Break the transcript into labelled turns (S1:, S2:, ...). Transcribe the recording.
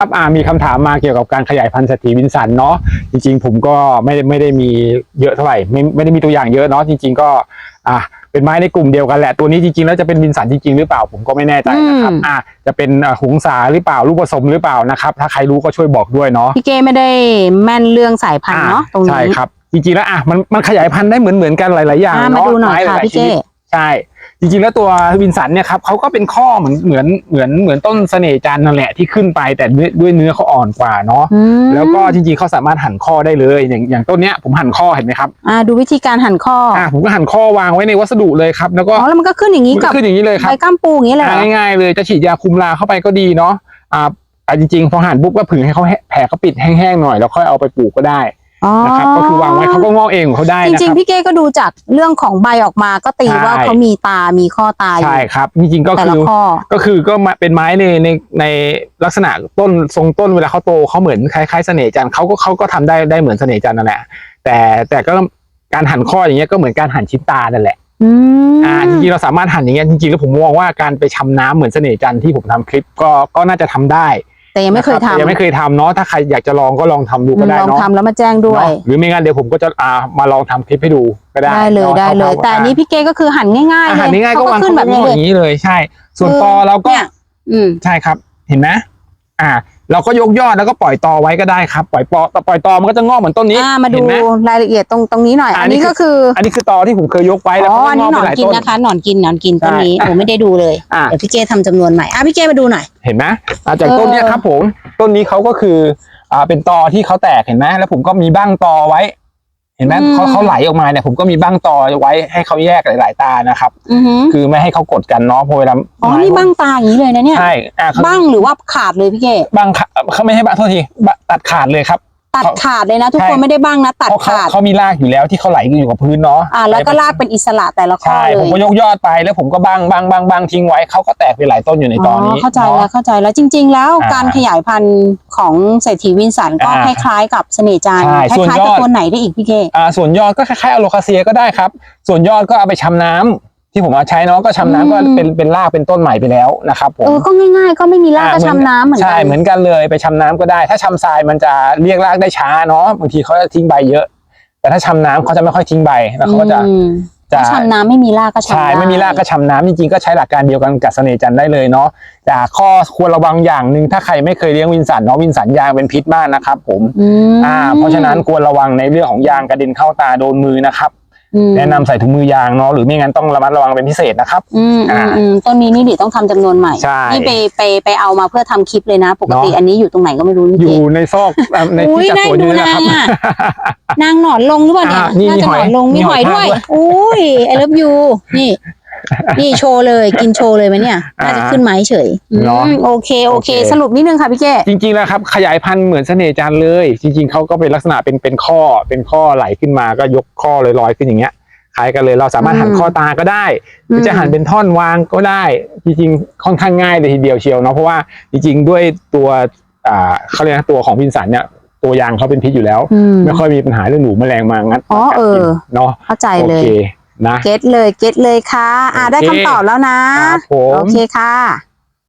S1: ครับอ่ามีคำถามมาเกี่ยวกับการขยายพันธุ์สตรีวินสันเนาะจริง ๆ ผมก็ไม่ได้ไม่ได้มีเยอะเท่าไหร่ไม่ไม่ได้มีตัวอย่างเยอะเนาะจริง ๆ ก็อ่าเป็นไม้ในกลุ่มเดียวกันแหละตัวนี้จริงๆแล้วจะเป็นวินสันจริง ๆ หรือเปล่าผมก็ไม่แน่ใจนะครับ
S2: อืม
S1: อ่าจะเป็นอ่าหงสาหรือเปล่าลูกผสมหรือเปล่านะครับ ถ้าใครรู้ก็ช่วยบอกด้วยเนาะ
S2: พี่เก้ไม่ได้แม่นเรื่องสายพันธุ์เนาะตรง
S1: ใช่
S2: นี้
S1: ครับจริงๆแล้วอะมันมันขยายพันธุ์ได้เหมือนเหมือนกันหลายๆอย่าง
S2: อ่ามา
S1: เนาะ
S2: ดูหน่อย
S1: ไม้
S2: ค่ะ
S1: ลายๆ
S2: พี่
S1: ชนิ
S2: เก้
S1: ดใช่ จริงๆแล้วตัววินสันเนี่ยครับเขาก็เป็นข้อเหมือนเหมือนเหมือนเหมือนต้นเสน่ห์จันทร์นั่นแหละที่ขึ้นไปแต่ด้วยด้วยเนื้อเขาอ่อนกว่าเนาะ
S2: อืม
S1: แล้วก็จริงๆเขาสามารถหั่นข้อได้เลยอย่างอย่างต้นเนี้ยผมหั่นข้อเห็นไหมครับ
S2: อ่าดูวิธีการหั่นข้ออ
S1: อ่าผมก็หั่นข้อวางไว้ในวัสดุเลยครับแล้วก็
S2: อ๋อแล้วมันก็ขึ้นอย่างนี้
S1: มัน
S2: กับ
S1: ก็ขึ้นอย่างนี้เลยค
S2: ใบ
S1: รับ
S2: ก้ามปูอย่างนี้เลยเหรอ
S1: อ่าง่ายๆเลยจะฉีดยาคุมลาเข้าไปก็ดีเนาะอ่าอ่าจริงๆพอหั่นปุ๊บก็ผึ่งให้เขาแห้แผลเขาปิดแห้งๆหน่อยแล้วค่อยเอาไปปลูกก็ได้
S2: อ๋อ
S1: นะครับก็คือวางไว้เขาก็งอกเองของเขาได้
S2: จ
S1: นะ
S2: ริง
S1: ครับ
S2: ๆพี่เก้ก็ดูจากเรื่องของใบออกมาก็ตี
S1: ใช่
S2: ว่าเขามีตา มีข้อตาอยู่
S1: ใช่ครับจริงๆก็
S2: แต่
S1: คื
S2: ละ
S1: อ
S2: ข้อ
S1: ก็คือก็มาเป็นไม้ในในในลักษณะต้นทรงต้นเวลาเขาโตเขาเหมือนคล้ายๆเสน่ห์จันทร์เขาก็เขาก็ทำได้ได้เหมือนเสน่ห์จันทร์นั่นแหละแต่แต่ก็การหั่นข้ออย่างเงี้ยก็เหมือนการหั่นชิ้นตานั่นแหละ
S2: อืม
S1: อ่าจริงๆเราสามารถหั่นอย่างเงี้ยจริงๆแล้วผมมองว่าการไปชำน้ำเหมือนเสน่ห์จันทร์ที่ผมทำคลิปก็ก็น่าจะทำได้
S2: แต่ยังไม่เคย
S1: นะรับแต่
S2: ทำ
S1: ยังไม่เคยทำเนาะถ้าใครอยากจะลองก็ลองทำดูก็ได้
S2: ลอง
S1: เนาะ
S2: ทำแล้วมาแจ้งด้วย
S1: เนาะหรือไม่งั้นเดี๋ยวผมก็จะอ่ามาลองทำคลิปให้ดูก็ได้
S2: ได้เลย
S1: นาะ
S2: ได้เลย
S1: คร่าวๆ
S2: แต่อันนี้พี่เก้ก็คือหั่นง่ายๆ
S1: อา
S2: เล
S1: หาร
S2: ย
S1: ง่ายๆก็
S2: เขา
S1: วาง
S2: ขึ้นแบบนี้
S1: เขา
S2: เล
S1: อยย่างนี้เลยใช่ ส่วน
S2: เออ
S1: ตอเราก็
S2: เนี่ยอืม
S1: ใช่ครับ เห็นไหมอ่า เราก็ยกยอดแล้วก็ปล่อยตอไว้ก็ได้ครับ ปล่อยปอปล่อยตอมันก็จะงอกเหมือนต้นนี้
S2: อ่ามาดู
S1: เห็นไหม
S2: รายละเอียดตรงตรงนี้หน่อย
S1: อ่า
S2: อันนี้
S1: นี่คือ
S2: ก็คือ
S1: อันนี้คือตอที่ผมเคยยกไว้แล้ว
S2: อ๋อ
S1: ก็
S2: อัน
S1: ง
S2: นี้
S1: อก
S2: หน
S1: ไป
S2: อน
S1: หลาย
S2: กิน
S1: ต้น
S2: นะคะหนอนกินหนอนกินต้นนี้
S1: ใช่
S2: ผมไม่ได้ดูเลย
S1: อ่า
S2: เดี๋ยวพี่เก้ทำจำนวนใหม่อะพี่เก้มาดูหน่อย
S1: เห็นไหมอ่าจาก
S2: เออ
S1: ต้นเนี้ยครับผมต้นนี้เขาก็คืออ่าเป็นตอที่เขาแตกเห็นไหมแล้วผมก็มีบ้างตอไว้ เห็นไหมเขาเขาไหลออกมาเนี่ยผมก็มีบ้างตอไว้ให้เขาแยกหลาย ๆ ตานะครับ
S2: อือหือ
S1: คือไม่ให้เขากดกันเนาะเพอเวลา
S2: อ๋อนี่บ้างตาอย่างนี้เลยนะเนี่ย
S1: ใช่อ่าเขา
S2: บ้างหรือว่าขาดเลยพี่เก้
S1: บ้างขาเขาไม่ให้บ้างโทษทีบ้างตัดขาดเลยครับ
S2: ตัดขาดเลยนะ ทุก
S1: ใช่
S2: คนไม่ได้บ้างนะ ตัด
S1: เพราะเขา
S2: ขาด
S1: เขามีรากอยู่แล้วที่เขาไหลอยู่กับพื้นเนาะ
S2: อ่าแล้วก็ลากเป็นอิสระแต่ละข้อ
S1: ใช่
S2: เล
S1: ผม
S2: ย
S1: ก็ยกยอดไปแล้วผมก็บังบังบังบังทิ้งไว้เขาก็แตกไปหลายต้นอยู่ในตอนนี้
S2: เข้าใจแล้ว
S1: เนาะ
S2: เข้าใจแล้วจริง ๆ แล้ว
S1: อ่า
S2: การขยายพันธุ์ของเศรษฐีวินสันก็ค
S1: อ่า
S2: ล้ายๆกับเสน่ห์จันทร์
S1: ใช่
S2: ค
S1: ส่วน
S2: ล้าย
S1: ย
S2: ๆ
S1: อ
S2: กับ
S1: ด
S2: ตัวไหนได้อีกพี่เก้
S1: อ่าส่วนยอดก็คล้ายๆอะโลคาเซียก็ได้ครับ ส่วนยอดก็เอาไปชำน้ำ ที่ผมเอาใช้เนาะก็ชำน้ำก็เป็นเป็นรากเป็นต้นใหม่ไปแล้วนะครับผม
S2: เออก็ง่ายๆ ก็ไม่มีรากก็
S1: อ่า
S2: ชำน้ำเหมือนกั
S1: ใช่เหมือนกันเลยไปชำน้ำก็ได้ ถ้าชำทรายมันจะเรียกรากได้ช้าเนาะบางทีเขาจะทิ้งใบเยอะ แต่ถ้าชำน้ำเขาจะไม่ค่อยทิ้งใบแล้วเขาก็จะ
S2: อืม
S1: จะ
S2: ถ้าชำน้ำไม่มีรากก็ชำ
S1: ใช่
S2: ด้
S1: ไม่มีรากก็ชำน้ำจริงๆก็ใช้หลักการเดียวกันกับเสน่ห์จันทร์ได้เลยเนาะแต่ข้อควรระวังอย่างหนึ่งถ้าใครไม่เคยเลี้ยงวินสันเนาะวินสันยางเป็นพิษมากนะครับ ผม
S2: อืม
S1: อ่าเพราะฉะนั้นควรระวังในเรื่องของยางกระเด็นเข้าตาโดนมือนะครับ
S2: อืม
S1: แนะนำใส่ถุงมือยางเนาะหรือไม่งั้นต้องระมัดระวังเป็นพิเศษนะครับ
S2: อืมอื
S1: อ่า
S2: มอืมต้นนี้นี่ดิต้องทำจำนวนใหม่
S1: ใช่
S2: นี่ไปไปไปเอามาเพื่อทำคลิปเลยนะ ปกติ
S1: เนอะ
S2: อันนี้อยู่ตรงไหนก็ไม่รู้พี่
S1: อ
S2: เก้
S1: ยู่ในซอกอะใน
S2: อุ๊ย
S1: ที่จัดสวนอยู่นี่แหละครับ
S2: น่าดูนางอะนางหนอนลงหรือเปล่าเนี่ย
S1: อ่านี่
S2: น่าจะ
S1: มีห
S2: ห
S1: อย
S2: นอนลง
S1: มี
S2: มีห
S1: ห
S2: อ
S1: อยย
S2: ด้วย
S1: ทากด้วย
S2: อุ้ยไอเลิฟยูนี่ นี่โชว์เลยกินโชว์เลยไหมเนี่ย
S1: อ่า
S2: น่าจะขึ้นไม้เฉยอืม
S1: เนอะ
S2: โอเคโอเค
S1: โอเค
S2: สรุปนิดนึงค่ะพี่เก้
S1: จริงๆแล้วครับ ขยายพันธุ์เหมือนเสน่ห์จันทร์เลย จริง ๆเขาก็เป็นลักษณะเป็นเป็นข้อเป็นข้อไหลขึ้นมาก็ยกข้อลอยๆขึ้นอย่างเงี้ยคล้ายกันเลยเราสามารถหั่นข้อตาก็ได้หรือจะหั่นเป็นท่อนวางก็ได้ จริงๆค่อนข้างง่ายเลยทีเดียวเชียวเนาะเพราะว่าจริง ๆ ด้วยตัวอ่าเขาเรียกนะตัวของพินสันเนี่ยตัวยางเขาเป็นพิษอยู่แล้ว
S2: อืม
S1: ไม่ค่อยมีปัญหาเรื่องหนูแมลงมางัด
S2: อ๋อเออ
S1: กัดกินเนาะ
S2: เข้าใจ
S1: โอ
S2: เลย
S1: เค นะ
S2: เก็ตเลยเก็ตเลยค่ะ อ่า
S1: โอเค
S2: ได้คำตอบแล้วนะ
S1: ครับผม
S2: โอเคค่ะ